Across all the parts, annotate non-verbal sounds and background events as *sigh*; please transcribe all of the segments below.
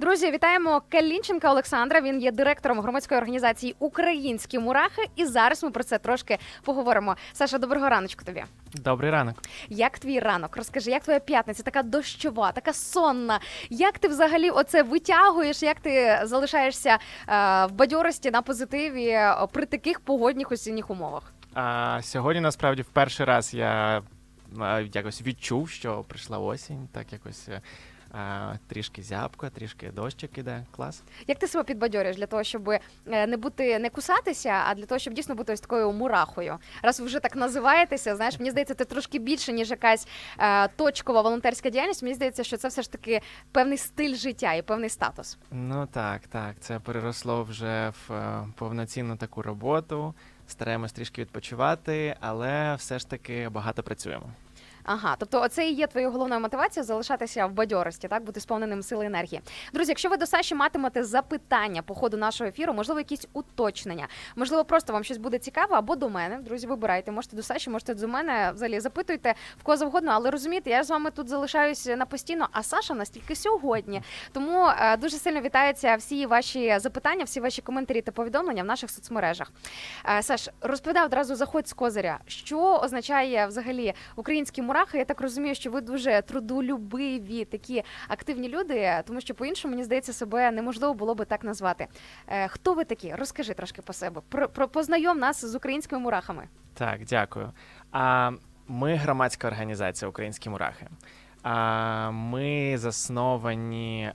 Друзі, вітаємо Калінченка Олександра. Він є директором громадської організації Українські мурахи. І зараз ми про це трошки поговоримо. Саша, доброго раночку тобі. Добрий ранок. Як твій ранок? Розкажи, як твоя п'ятниця? Така дощова, така сонна. Як ти взагалі оце витягуєш? Як ти залишаєшся е, в бадьорості на позитиві е, при таких погодних осінніх умовах? А, сьогодні насправді в перший раз я а, якось відчув, що прийшла осінь, так якось е, трішки зябко, трішки дощик іде. Клас. Як ти себе підбадьорюєш для того, щоб е, не бути не кусатися, а для того, щоб дійсно бути ось такою мурахою? Раз ви вже так називаєтеся, знаєш, мені здається, це трошки більше ніж якась е, точкова волонтерська діяльність. Мені здається, що це все ж таки певний стиль життя і певний статус. Ну так, так. Це переросло вже в е, повноцінну таку роботу. Стараємось трішки відпочивати, але все ж таки багато працюємо. Ага, тобто оце і є твоєю головною мотивацією залишатися в бадьорості, так бути сповненим сили енергії. Друзі, якщо ви до Саші матимете запитання по ходу нашого ефіру, можливо, якісь уточнення, можливо, просто вам щось буде цікаво, або до мене. Друзі, вибирайте. Можете до Саші, можете до мене. Взагалі запитуйте в кого завгодно, але розумієте, я з вами тут залишаюся на постійно, а Саша настільки сьогодні. Тому е, дуже сильно вітаються всі ваші запитання, всі ваші коментарі та повідомлення в наших соцмережах. Е, Саш, розповідай одразу заходь з козиря. Що означає взагалі українські мурахи? Я так розумію, що ви дуже трудолюбиві, такі активні люди, тому що по-іншому мені здається, себе неможливо було би так назвати. Е, Хто ви такі? Розкажи трошки по себе. Про, про познайом нас з українськими мурахами. Так, дякую. А, ми громадська організація Українські мурахи. А, ми засновані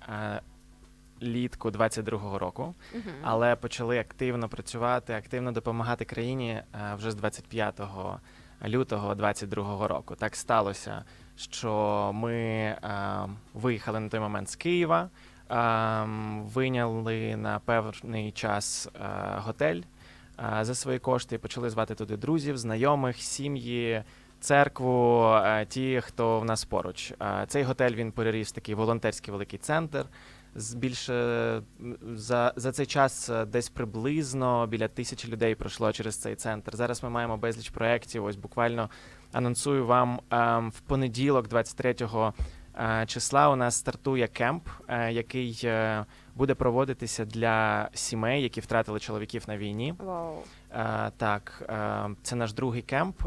літку 22-го року. Мгм. але почали активно працювати, активно допомагати країні е, вже з 25 лютого 22 року. Так сталося, що ми е, виїхали на той момент з Києва, е, вийняли на певний час е, готель е, за свої кошти почали звати туди друзів, знайомих, сім'ї. Церкву, е, ті, хто в нас поруч. Е, Цей готель він переріс в такий волонтерський великий центр більше за, за цей час е, десь приблизно біля тисячі людей пройшло через цей центр. Зараз ми маємо безліч проєктів. Ось буквально анонсую вам ем, в понеділок, 23 е, числа, у нас стартує кемп, е, який буде проводитися для сімей, які втратили чоловіків на війні. Вау. Е, Так, е, це наш другий кемп.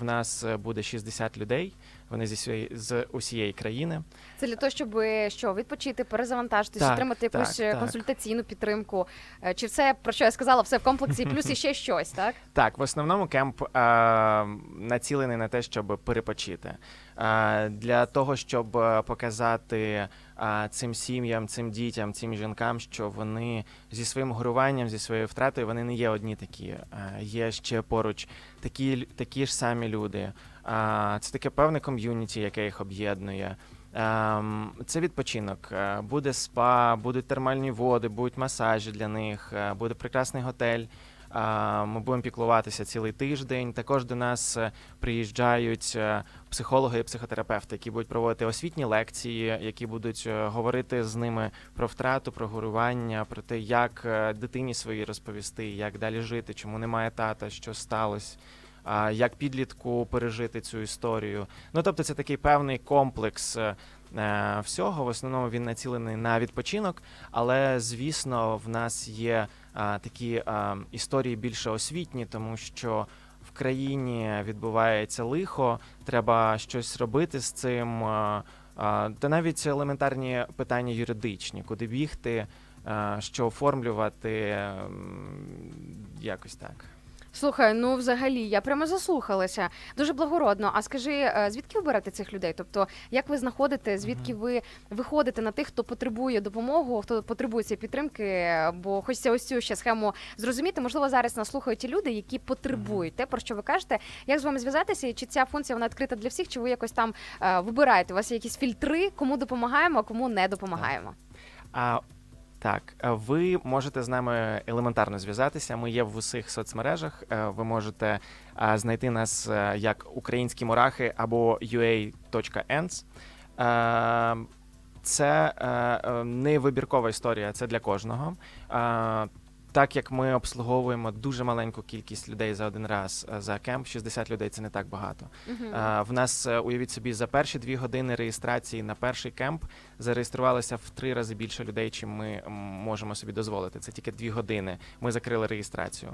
В нас буде 60 людей. Вони зі своєї з усієї країни. Це для того, щоб що відпочити, перезавантажитись, Так, отримати так, якусь так. консультаційну підтримку. Е, Чи все про що я сказала, все в комплексі, плюс *laughs* іще щось, так? Так, в основному кемп е, націлений на те, щоб перепочити. Е, для того, щоб е, показати е, цим сім'ям, цим дітям, цим жінкам, що вони зі своїм горюванням, зі своєю втратою, вони не є одні такі. Е, є ще поруч такі, такі ж самі люди. Це таке певне ком'юніті, яке їх об'єднує. Ем, Це відпочинок. Е, Буде спа, будуть термальні води, будуть масажі для них, е, буде прекрасний готель. Ми будемо піклуватися цілий тиждень. Також до нас е, приїжджають е, психологи і психотерапевти, які будуть проводити освітні лекції, які будуть е, говорити з ними про втрату, про горювання, про те, як дитині своїй розповісти, як далі жити, чому немає тата, що сталося. Як підлітку пережити цю історію? Ну тобто, це такий певний комплекс всього. В основному він націлений на відпочинок, але звісно, в нас є такі історії більше освітні, тому що в країні відбувається лихо, треба щось робити з цим. Та навіть елементарні питання юридичні, куди бігти, що оформлювати, якось так. Слухай, ну взагалі, я прямо заслухалася. Дуже благородно. А скажи, е, звідки ви берете цих людей? Тобто, як ви знаходите, звідки ви виходите на тих, хто потребує допомоги, хто потребує цієї підтримки? Бо хочеться ось цю ще схему зрозуміти. Можливо, зараз нас слухають ті люди, які потребують те, про що ви кажете. Як з вами зв'язатися? І чи ця функція вона відкрита для всіх? Чи ви якось там е, вибираєте? У вас є якісь фільтри, кому допомагаємо, а кому не допомагаємо? А так, е, ви можете з нами елементарно зв'язатися. Ми є в усіх соцмережах. Е, Ви можете е, знайти нас як українські мурахи або ua.ens. Е, Це не вибіркова історія, це для кожного. Так як ми обслуговуємо дуже маленьку кількість людей за один раз е, за кемп, 60 людей це не так багато. Мгм. Е, В нас е, уявіть собі за перші дві години реєстрації на перший кемп зареєструвалося в три рази більше людей, чим ми можемо собі дозволити. Це тільки дві години. Ми закрили реєстрацію.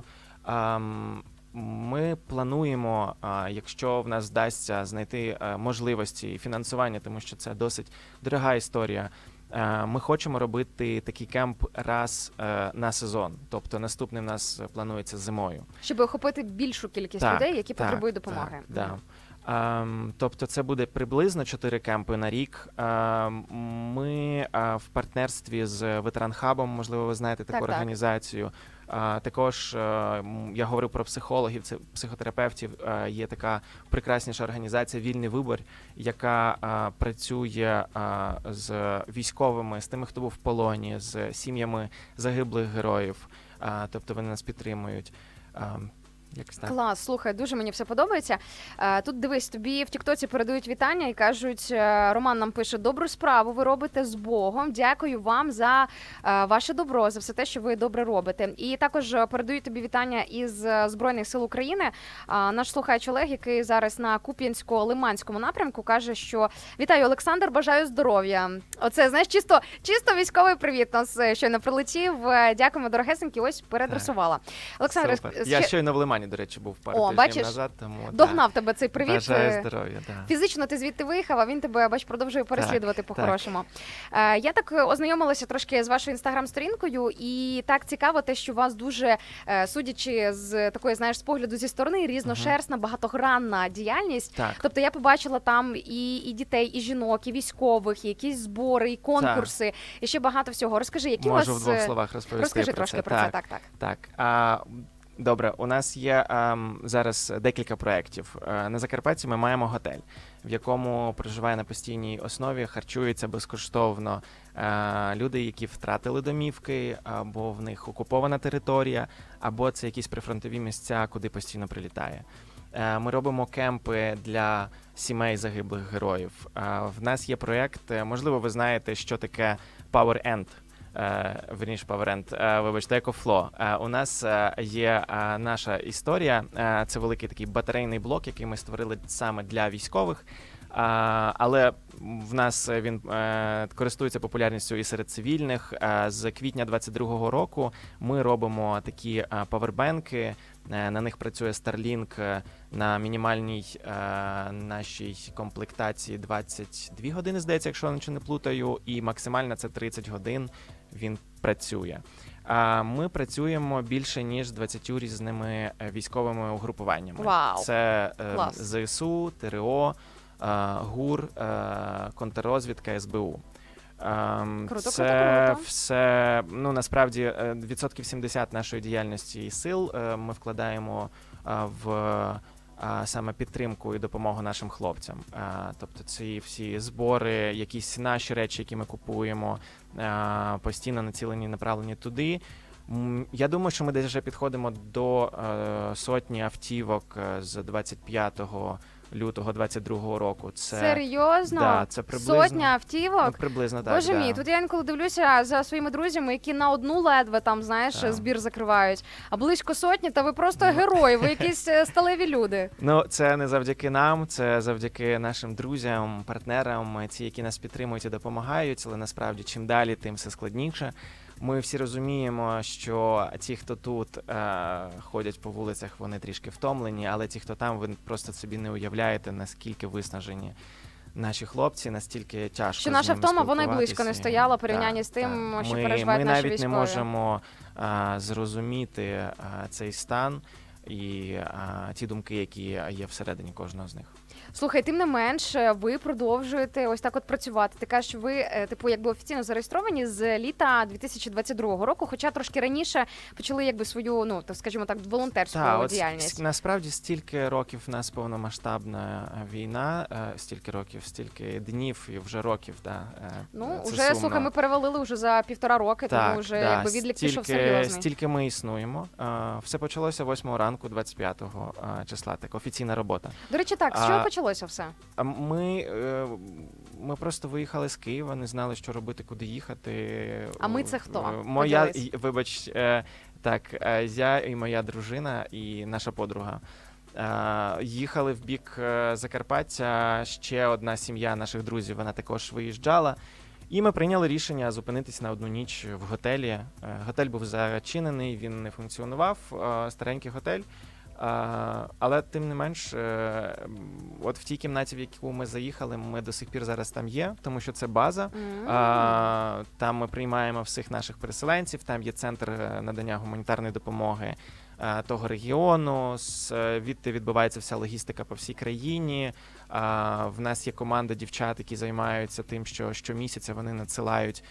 Ми плануємо, якщо в нас вдасться знайти можливості і фінансування, тому що це досить дорога історія. Е, Ми хочемо робити такий кемп раз е, на сезон. Тобто наступний в нас планується зимою. Щоб охопити більшу кількість Так, людей, які так, потребують допомоги. Так, да. Ем, тобто це буде приблизно 4 кемпи на рік. Ем, ми е, в партнерстві з ветеранхабом, можливо, ви знаєте таку Так, так. організацію. Е, також е, я говорив про психологів, це психотерапевтів. Е, є така прекрасніша організація Вільний вибір, яка е, працює з військовими, з тими, хто був в полоні, з сім'ями загиблих героїв. Тобто вони нас підтримують. Якось так. Клас, слухай, дуже мені все подобається. Е, Тут дивись, тобі в Тіктоці передають вітання і кажуть: е, Роман нам пише: добру справу ви робите з Богом. Дякую вам за е, ваше добро, за все те, що ви добре робите. І також е, передають тобі вітання із е, Збройних сил України. А, Наш слухач Олег, який зараз на Куп'янсько-Лиманському напрямку, каже, що вітаю, Олександр, бажаю здоров'я. Оце знаєш, чисто, чисто військовий привіт. Нас е, щойно прилетів. Е, Дякуємо, дорогесенькі. Ось переадресувала. Олександр, ск- Я щойно в Лимані, до речі, був пару О, тижнів бачиш? назад, тому Догнав тебе цей привіт. Бажаю Е, здоров'я, да. Фізично ти звідти виїхав, а він тебе бач, продовжує переслідувати по-хорошому. Е, я так е, ознайомилася трошки з вашою інстаграм-сторінкою, і так цікаво, те, що у вас дуже судячи з такої, знаєш, з погляду зі сторони, різношерстна, багатогранна діяльність. Так. Тобто я побачила там і, і дітей, і жінок, і військових, і якісь збори, і конкурси, і ще багато всього. Розкажи, які у Можу вас в двох словах розповісти розкажи про трошки це. про так, це. Так, так. Так. А, добре, у нас є ем, зараз декілька проєктів. Е, на Закарпатті ми маємо готель, в якому проживає на постійній основі, харчується безкоштовно е, люди, які втратили домівки, або в них окупована територія, або це якісь прифронтові місця, куди постійно прилітає. Е, Ми робимо кемпи для сімей загиблих героїв. Е, В нас є проєкт, можливо, ви знаєте, що таке Power End. Е, Верніше Power е, вибачте, EcoFlow. Е, У нас є наша історія. Це великий такий батарейний блок, який ми створили саме для військових. Але в нас він користується популярністю і серед цивільних. З квітня 22-го року ми робимо такі павербенки. Е, на них працює Starlink е, на мінімальній е, нашій комплектації 22 години, здається, якщо я нічого не плутаю, і максимальна це 30 годин. Він працює. А ми працюємо більше ніж 20 різними е, військовими угрупуваннями. Вау. Це е, ЗСУ, ТРО, е, ГУР, е, контррозвідка, СБУ. Ем, Круто, це круто, круто. все ну насправді е, відсотків 70 нашої діяльності і сил е, ми вкладаємо е, в е, саме підтримку і допомогу нашим хлопцям. Е, Тобто ці всі збори, якісь наші речі, які ми купуємо, е, постійно націлені, направлені туди. Я думаю, що ми десь вже підходимо до е, сотні автівок з 25 лютого 22 року. Це Серйозно? да, це приблизно Сотня автівок? ну, приблизно так. Боже да. мій, тут я інколи дивлюся за своїми друзями, які на одну ледве там, знаєш, Так. збір закривають, а близько сотні, та ви просто Ну. герої, ви *laughs* якісь е, сталеві люди. Ну, це не завдяки нам, це завдяки нашим друзям, партнерам, ті, які нас підтримують і допомагають. Але насправді чим далі, тим все складніше. Ми всі розуміємо, що ті, хто тут е, ходять по вулицях, вони трішки втомлені, але ті, хто там, ви просто собі не уявляєте, наскільки виснажені наші хлопці, настільки тяжко. Що наша втома, вона й близько не стояла в порівнянні з тим, так. що ми, переживають ми наші навіть не можемо а, зрозуміти а, цей стан і а, ті думки, які є всередині кожного з них. Слухай, тим не менш, е, ви продовжуєте ось так от працювати. Ти кажеш, що ви, е, типу, якби офіційно зареєстровані з літа 2022 року, хоча трошки раніше почали якби свою, ну так скажімо так, волонтерську Та, діяльність. с- насправді стільки років в нас повномасштабна е, війна, стільки років, стільки днів і вже років. Да, Ну, це вже сумно. слухай, ми перевалили вже за півтора роки, Так, тому вже да, якби відлік пішов стільки, серйозний. стільки ми існуємо. Все почалося 8 ранку, 25 числа. Так, офіційна робота. До речі, так, з чого почалося все? А Ми е, ми просто виїхали з Києва, не знали, що робити, куди їхати. А ми це хто? Е, Моя, Поділись. вибач, е, так, е, я і моя дружина, і наша подруга. Е, Їхали в бік е, Закарпаття. Ще одна сім'я наших друзів, вона також виїжджала. І ми прийняли рішення зупинитись на одну ніч в готелі. Готель був зачинений, він не функціонував. Старенький готель. А, але тим не менш, е, от в тій кімнаті, в яку ми заїхали, ми до сих пір зараз там є, тому що це база. М. А, там ми приймаємо всіх наших переселенців. Там є центр е, надання гуманітарної допомоги е, того регіону. З е, відбувається вся логістика по всій країні. А, в нас є команда дівчат, які займаються тим, що щомісяця вони надсилають.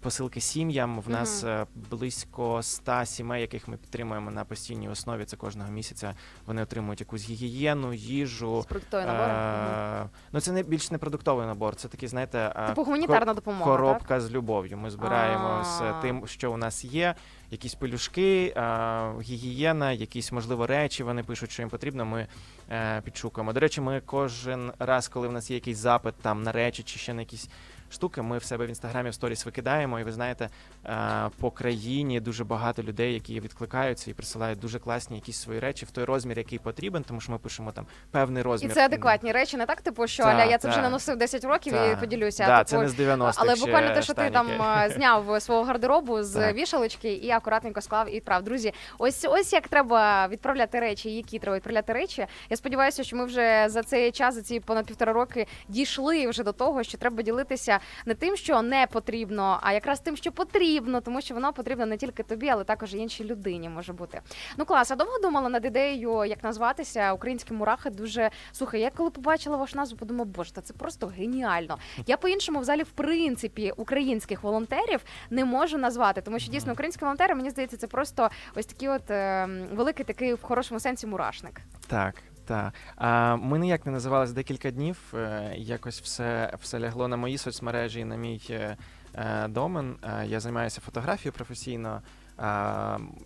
Посилки сім'ям. В нас е, близько ста сімей, яких ми підтримуємо на постійній основі. Це кожного місяця. Вони отримують якусь гігієну, їжу. З набором. Е, ну це не більш не продуктовий набор. Це такий, знаєте, е, Типу гуманітарна допомога. Так? коробка з любов'ю. Ми збираємо з тим, що у нас є. Якісь пелюшки, е, гігієна, якісь можливо речі. Вони пишуть, що їм потрібно. Ми е, підшукуємо. До речі, ми кожен раз, коли в нас є якийсь запит там на речі чи ще на якісь штуки, ми в себе в інстаграмі в сторіс викидаємо. І ви знаєте, е, по країні дуже багато людей, які відкликаються і присилають дуже класні якісь свої речі в той розмір, який потрібен, тому що ми пишемо там певний розмір. І це адекватні речі, не так, типу, що Та, Аля, я це вже та. не носив 10 років і Та. поділюся. Да, типу, це не з 90-х Але буквально те, що ти там зняв свого гардеробу з Так. вішалочки і акуратненько склав і відправ. Друзі, ось ось як треба відправляти речі, які треба відправляти речі. Я сподіваюся, що ми вже за цей час, за ці понад півтора роки, дійшли вже до того, що треба ділитися не тим, що не потрібно, а якраз тим, що потрібно, тому що воно потрібно не тільки тобі, але також і іншій людині може бути. Ну клас, а довго думала над ідеєю, як назватися українські мурахи. Дуже слухай. Я коли побачила вашу назву, подумала, боже, та це просто геніально. Я по-іншому, взагалі, в принципі, українських волонтерів не можу назвати, тому що дійсно українські волонтери, мені здається, це просто ось такий от е, великий такий в хорошому сенсі мурашник. Так, так. А, ми ніяк не називалися декілька днів. е, Якось все, все лягло на мої соцмережі і на мій е, е, домен. Я займаюся фотографією професійно.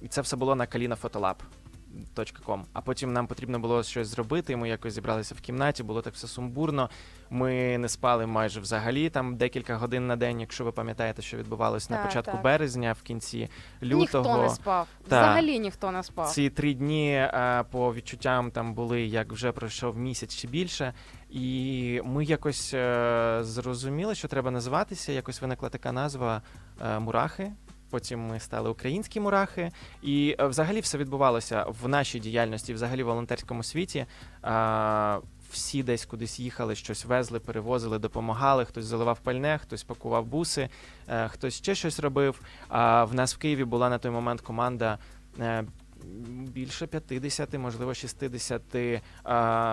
І це все було на Каліна Photolab. .com. А потім нам потрібно було щось зробити. і Ми якось зібралися в кімнаті, було так все сумбурно. Ми не спали майже взагалі там декілька годин на день, якщо ви пам'ятаєте, що відбувалось на початку так. березня, в кінці лютого. Ніхто не спав. Та. Взагалі ніхто не спав. Ці три дні е, по відчуттям там були, як вже пройшов місяць чи більше. І ми якось е, зрозуміли, що треба називатися. Якось виникла така назва е, Мурахи. Потім ми стали українські мурахи, і е, взагалі все відбувалося в нашій діяльності, взагалі в волонтерському світі. А, всі десь кудись їхали, щось везли, перевозили, допомагали. Хтось заливав пальне, хтось пакував буси, е, хтось ще щось робив. А в нас в Києві була на той момент команда. Е, Більше 50, можливо, 60 е,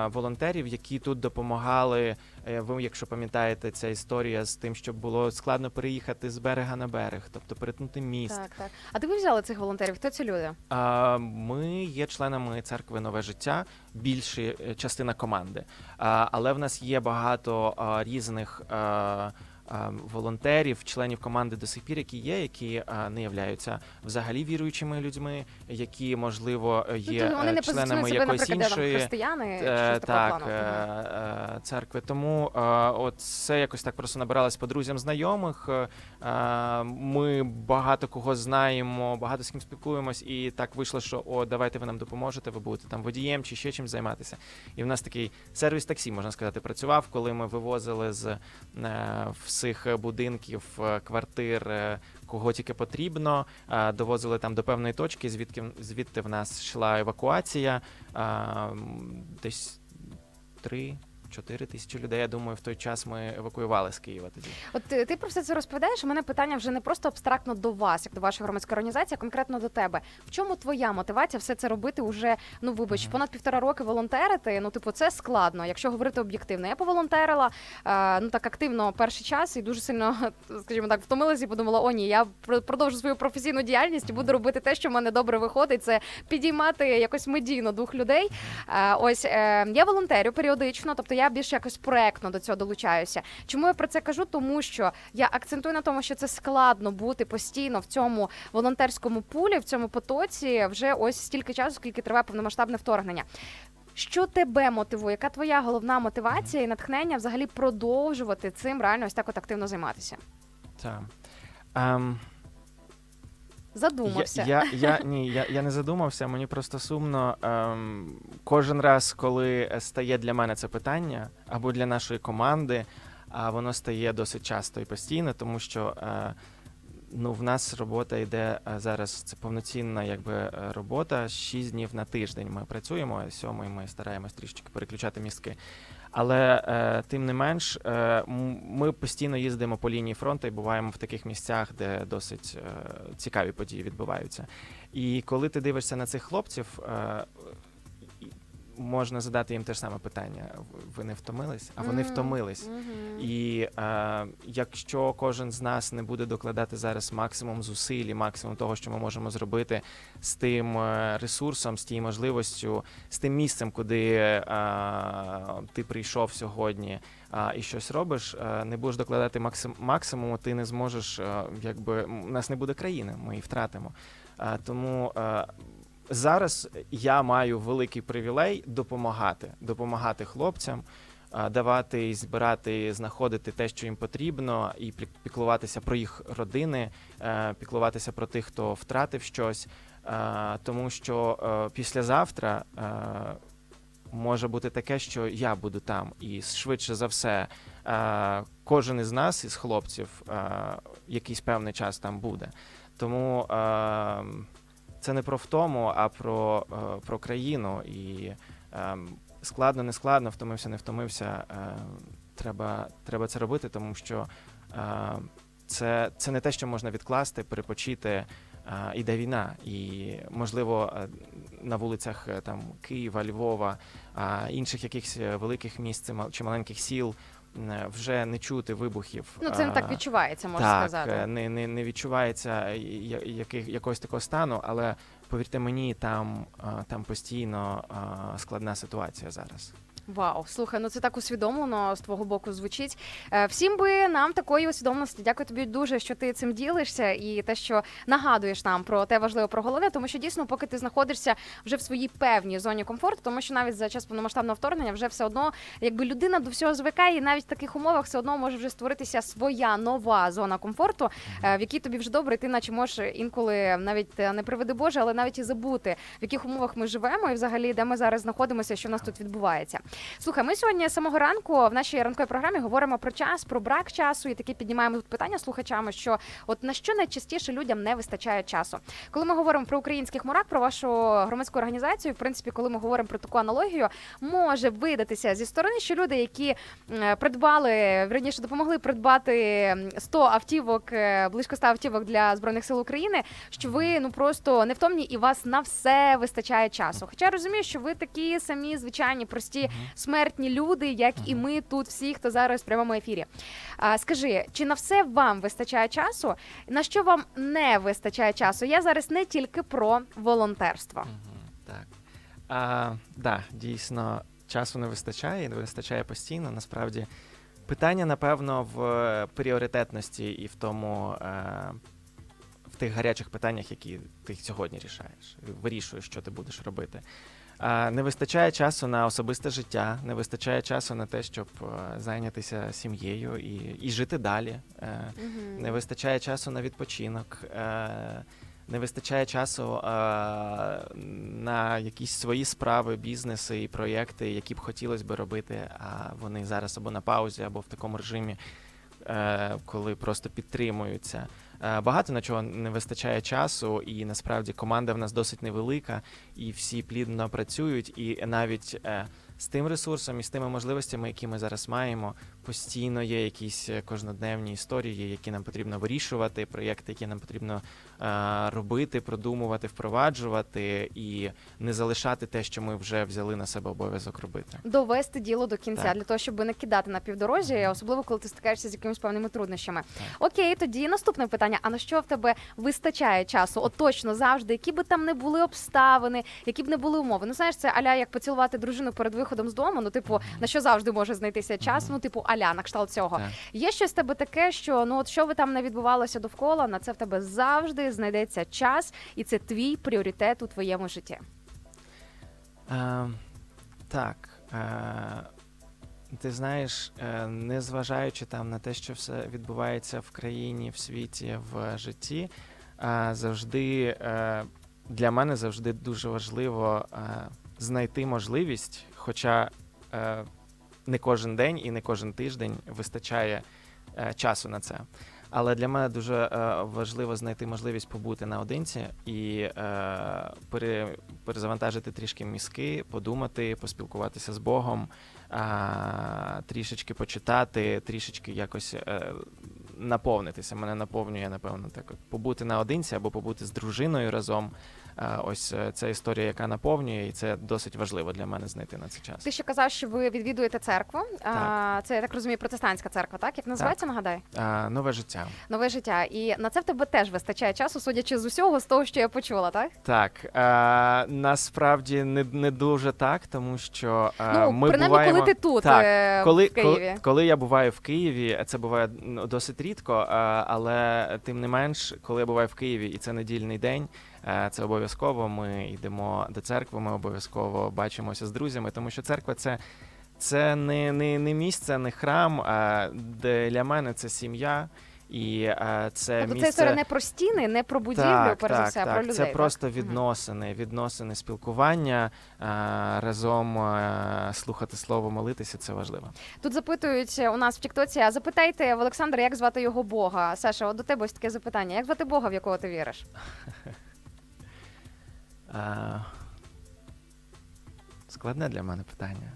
волонтерів, які тут допомагали. Е, ви, якщо пам'ятаєте, ця історія з тим, що було складно переїхати з берега на берег, тобто перетнути міст. Так, так. А де ви взяли цих волонтерів? Хто ці люди? А, Ми є членами церкви Нове життя, більша частина команди. А, Але в нас є багато а, різних. а, Волонтерів, членів команди до сих пір, які є, які не являються взагалі віруючими людьми, які можливо є ну, то вони е, не членами себе, якоїсь іншої християни Е, так, е, е, церкви. Тому е, от це якось так просто набиралось по друзям знайомих. Е, е, Ми багато кого знаємо, багато з ким спілкуємось, і так вийшло, що о, давайте ви нам допоможете, ви будете там водієм чи ще чим займатися. І в нас такий сервіс таксі, можна сказати, працював, коли ми вивозили з е, всіх будинків, е, квартир. е, Кого тільки потрібно, е, довозили там до певної точки, звідки звідти в нас йшла евакуація. Е, Десь три. 4 тисячі людей, я думаю, в той час ми евакуювали з Києва тоді. От ти, ти про все це розповідаєш. У мене питання вже не просто абстрактно до вас, як до вашої громадської організації, а конкретно до тебе. В чому твоя мотивація все це робити уже, ну вибач, понад півтора роки волонтерити? Ну, типу, це складно, якщо говорити об'єктивно. Я поволонтерила е, ну так активно перший час і дуже сильно, *laughs* скажімо так, втомилася і подумала: о, ні, я продовжу свою професійну діяльність і буду робити те, що в мене добре виходить. Це підіймати якось медійно дух людей. Е, ось е, я волонтерю періодично, тобто я більш якось проектно до цього долучаюся. Чому я про це кажу? Тому що я акцентую на тому, що це складно бути постійно в цьому волонтерському пулі, в цьому потоці вже ось стільки часу, скільки триває повномасштабне вторгнення. Що тебе мотивує? Яка твоя головна мотивація і натхнення взагалі продовжувати цим реально ось так от активно займатися? Так. Ем, Задумався. Я, я, я, ні, я, я не задумався, мені просто сумно. Ем, кожен раз, коли стає для мене це питання, або для нашої команди, а воно стає досить часто і постійно, тому що е, ну, в нас робота йде е, зараз, це повноцінна якби, е, робота, 6 днів на тиждень ми працюємо, сьомий ми стараємось трішки переключати мізки. Але е, тим не менш, е, ми постійно їздимо по лінії фронту і буваємо в таких місцях, де досить е, цікаві події відбуваються. І коли ти дивишся на цих хлопців, е, можна задати їм те ж саме питання: ви не втомились? А вони втомились. І е, якщо кожен з нас не буде докладати зараз максимум зусиль, і максимум того, що ми можемо зробити з тим е, ресурсом, з тією можливістю, з тим місцем, куди е, ти прийшов сьогодні е, і щось робиш, е, не будеш докладати максим, максимуму, ти не зможеш, е, якби у нас не буде країни, ми її втратимо. Е, тому е, зараз я маю великий привілей допомагати, допомагати хлопцям давати збирати, знаходити те, що їм потрібно, і пік- піклуватися про їх родини, е, піклуватися про тих, хто втратив щось. Тому що е, післязавтра е, може бути таке, що я буду там, і швидше за все, кожен із нас, із хлопців, якийсь певний час там буде. Тому е, це не про втому, а про, е, про країну. І ем, складно, не складно, втомився, не втомився. Е, треба, треба це робити, тому що е, це, це не те, що можна відкласти, перепочити. Іде війна, і можливо на вулицях там Києва, Львова, інших якихось великих міст чи мал- чи маленьких сіл вже не чути вибухів. Ну, це не так відчувається, можна так, сказати. е, Не, не, не відчувається яких, якогось такого стану, але повірте мені, там, там постійно складна ситуація зараз. Вау, слухай, ну це так усвідомлено з твого боку звучить. Е, Всім би нам такої усвідомленості. Дякую тобі дуже, що ти цим ділишся, і те, що нагадуєш нам про те важливе про головне, тому що дійсно, поки ти знаходишся вже в своїй певній зоні комфорту, тому що навіть за час повномасштабного вторгнення вже все одно, якби людина до всього звикає, і навіть в таких умовах все одно може вже створитися своя нова зона комфорту, е, в якій тобі вже добре, і ти наче можеш інколи навіть е, не приведи Боже, але навіть і забути, в яких умовах ми живемо, і взагалі де ми зараз знаходимося, що в нас тут відбувається. Слухай, ми сьогодні з самого ранку в нашій ранковій програмі говоримо про час, про брак часу, і таки піднімаємо тут питання слухачами, що от на що найчастіше людям не вистачає часу. Коли ми говоримо про українських мурак, про вашу громадську організацію, в принципі, коли ми говоримо про таку аналогію, може видатися зі сторони, що люди, які придбали верніше, допомогли придбати м, 100 автівок, е, близько 100 автівок для збройних сил України, що ви ну просто невтомні і вас на все вистачає часу. Хоча я розумію, що ви такі самі звичайні, прості смертні люди, як і ми тут, всі, хто зараз в прямому ефірі. А, скажи, чи на все вам вистачає часу? На що вам не вистачає часу? Я зараз не тільки про волонтерство. Так. А, да, дійсно, часу не вистачає, не вистачає постійно. Насправді, питання, напевно, в пріоритетності і в тому. Е, в тих гарячих питаннях, які ти сьогодні рішаєш, вирішуєш, що ти будеш робити. Не вистачає часу на особисте життя, не вистачає часу на те, щоб е, зайнятися сім'єю і, і жити далі. Е, не вистачає часу на відпочинок, е, не вистачає часу на якісь свої справи, бізнеси і проєкти, які б хотілося би робити, а вони зараз або на паузі, або в такому режимі, коли просто підтримуються. Е, Багато на чого не вистачає часу, і насправді команда в нас досить невелика, і всі плідно працюють, і навіть е, з тим ресурсом і з тими можливостями, які ми зараз маємо, постійно є якісь е, кожнодневні історії, які нам потрібно вирішувати, проєкти, які нам потрібно е, робити, продумувати, впроваджувати і не залишати те, що ми вже взяли на себе обов'язок робити. Довести діло до кінця Так. для того, щоб не кидати на півдорожі, особливо коли ти стикаєшся з якимись певними труднощами. Так. Окей, тоді наступне питання: а на що в тебе вистачає часу? От точно завжди, які би там не були обставини, які б не були умови. Ну знаєш, це аля як поцілувати дружину перед виходом з дому. Ну, типу, на що завжди може знайтися час? Ну, типу, аля на кшталт цього. Так. Є щось в тебе таке, що ну от що би там не відбувалося довкола, на це в тебе завжди знайдеться час, і це твій пріоритет у твоєму житті. Е, Так. Е, ти знаєш, е, незважаючи там на те, що все відбувається в країні, в світі, в житті, завжди для мене завжди дуже важливо знайти можливість, хоча не кожен день і не кожен тиждень вистачає е, часу на це. Але для мене дуже е, важливо знайти можливість побути наодинці і е, пере, перезавантажити трішки мізки, подумати, поспілкуватися з Богом, е, трішечки почитати, трішечки якось е, наповнитися. Мене наповнює, напевно, так от побути наодинці або побути з дружиною разом. Ось е, ця історія, яка наповнює, і це досить важливо для мене знайти на це час. Ти ще казав, що ви відвідуєте церкву. А, це я так розумію, протестантська церква, так? Як називається, нагадай? Нове життя. Нове життя. І на це в тебе теж вистачає часу, судячи з усього, з того, що я почула, так? Так, е, насправді не, не дуже так, тому що ну, ми принаймні, буваємо... коли ти тут Так, е, коли, в Києві. Коли, коли я буваю в Києві, це буває ну, досить рідко, е, але тим не менш, коли я буваю в Києві і це недільний день, е, це обов'язково. Ми йдемо до церкви, ми обов'язково бачимося з друзями, тому що церква це. Це не, не, не місце, не храм, а для мене це сім'я, і е, це Тобто місце... це не про стіни, не про будівлю, так, перш так, за все, а про людей. Це так? просто відносини, відносини спілкування, е, разом е, слухати слово, молитися це важливо. Тут запитують у нас в Тіктоці, а запитайте в Олександра, як звати його Бога. Саша, от до тебе ось таке запитання. Як звати Бога, в якого ти віриш? *laughs* Е, складне для мене питання.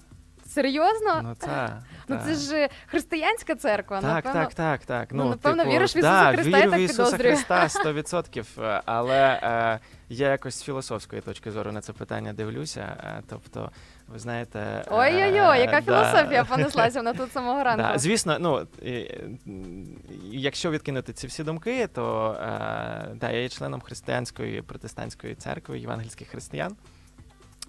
Серйозно? Ну, та, Ну та. це ж християнська церква. Так, напевно. так, так, так. Ну, Ну, напевно, типу, віриш в Ісуса да, Христа, я вірю так в Ісуса підозрюю. Христа *laughs* 100%, е, але е, я якось з філософської точки зору на це питання дивлюся. е, тобто, ви знаєте. е, Ой-ой-ой, яка да, філософія понеслася вона тут самого *laughs* ранку. Да, звісно, ну е, якщо відкинути ці всі думки, то е, да, я є членом християнської протестантської церкви євангельських християн.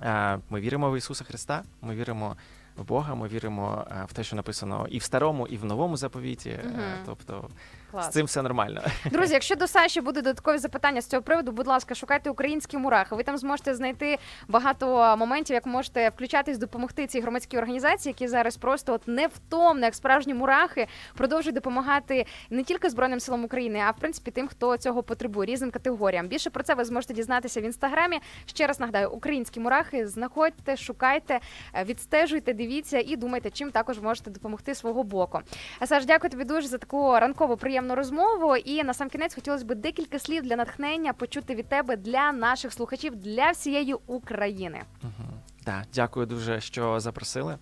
Е, Ми віримо в Ісуса Христа, ми віримо в Бога, ми віримо е, в те, що написано і в старому, і в новому заповіті. Угу. Тобто Клас. з цим все нормально. *laughs* Друзі, якщо до Саші буде додаткові запитання з цього приводу, будь ласка, шукайте українські мурахи. Ви там зможете знайти багато моментів, як можете включатись, допомогти цій громадській організації, які зараз просто от невтомно, як справжні мурахи, продовжують допомагати не тільки Збройним силам України, а в принципі тим, хто цього потребує, різним категоріям. Більше про це ви зможете дізнатися в інстаграмі. Ще раз нагадаю, українські мурахи знаходьте, шукайте, е, відстежуйте, дивіться і думайте, чим також можете допомогти свого боку. Саш, дякую тобі дуже за таку ранкову приємну розмову. І на сам кінець хотілося б декілька слів для натхнення почути від тебе для наших слухачів, для всієї України. Мгм. Да, дякую дуже, що запросили.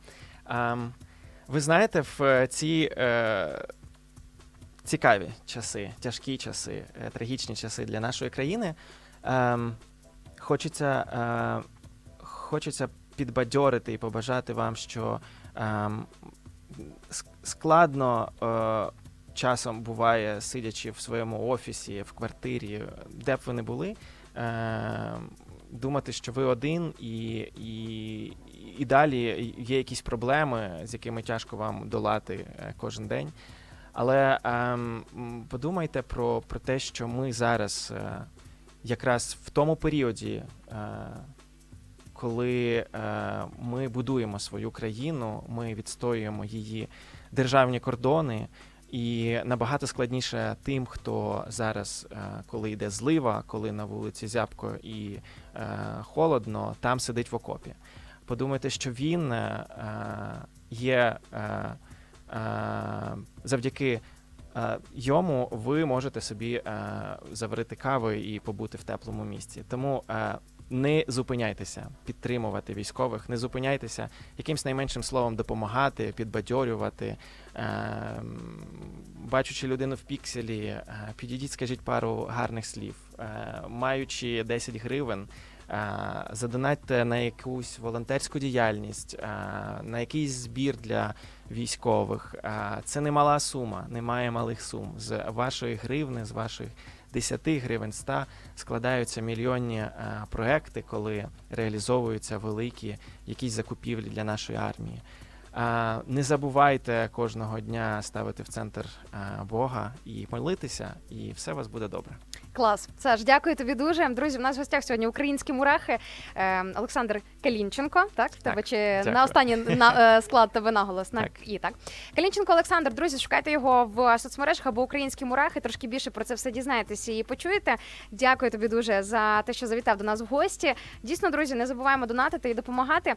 Ем, ви знаєте, в е, ці е, цікаві часи, тяжкі часи, е, трагічні часи для нашої країни. Ем, хочеться, е, хочеться підбадьорити і побажати вам, що ем, складно. Е, Часом буває, сидячи в своєму офісі, в квартирі, де б ви не були, е, думати, що ви один, і, і, і далі є якісь проблеми, з якими тяжко вам долати е, кожен день. Але ем, подумайте про, про те, що ми зараз е, якраз в тому періоді, е, коли е, ми будуємо свою країну, ми відстоюємо її державні кордони. І набагато складніше тим, хто зараз, е, коли йде злива, коли на вулиці зябко і е, холодно, там сидить в окопі. Подумайте, що він е, є завдяки йому, ви можете собі заварити кави і побути в теплому місці. Тому не зупиняйтеся підтримувати військових, не зупиняйтеся якимсь найменшим словом допомагати, підбадьорювати. Е, бачучи людину в пікселі, е, підійдіть, скажіть пару гарних слів. Е, маючи 10 гривень, е, задонатьте на якусь волонтерську діяльність, на якийсь збір для військових. Це не мала сума, немає малих сум. З вашої гривни, з ваших 10 гривень 100 складаються мільйонні е, проекти, коли реалізовуються великі якісь закупівлі для нашої армії. Е, Не забувайте кожного дня ставити в центр е, Бога і молитися, і все у вас буде добре. Клас, Саш, дякую тобі дуже. Друзі, в нас в гостях сьогодні українські мурахи. Е, Олександр Калінченко. Так, в тебе чи дякую. на останній на, е, склад тебе наголос на Так. і так. Калінченко Олександр, друзі, шукайте його в соцмережах або українські мурахи. Трошки більше про це все дізнаєтеся і почуєте. Дякую тобі дуже за те, що завітав до нас в гості. Дійсно, друзі, не забуваємо донатити і допомагати.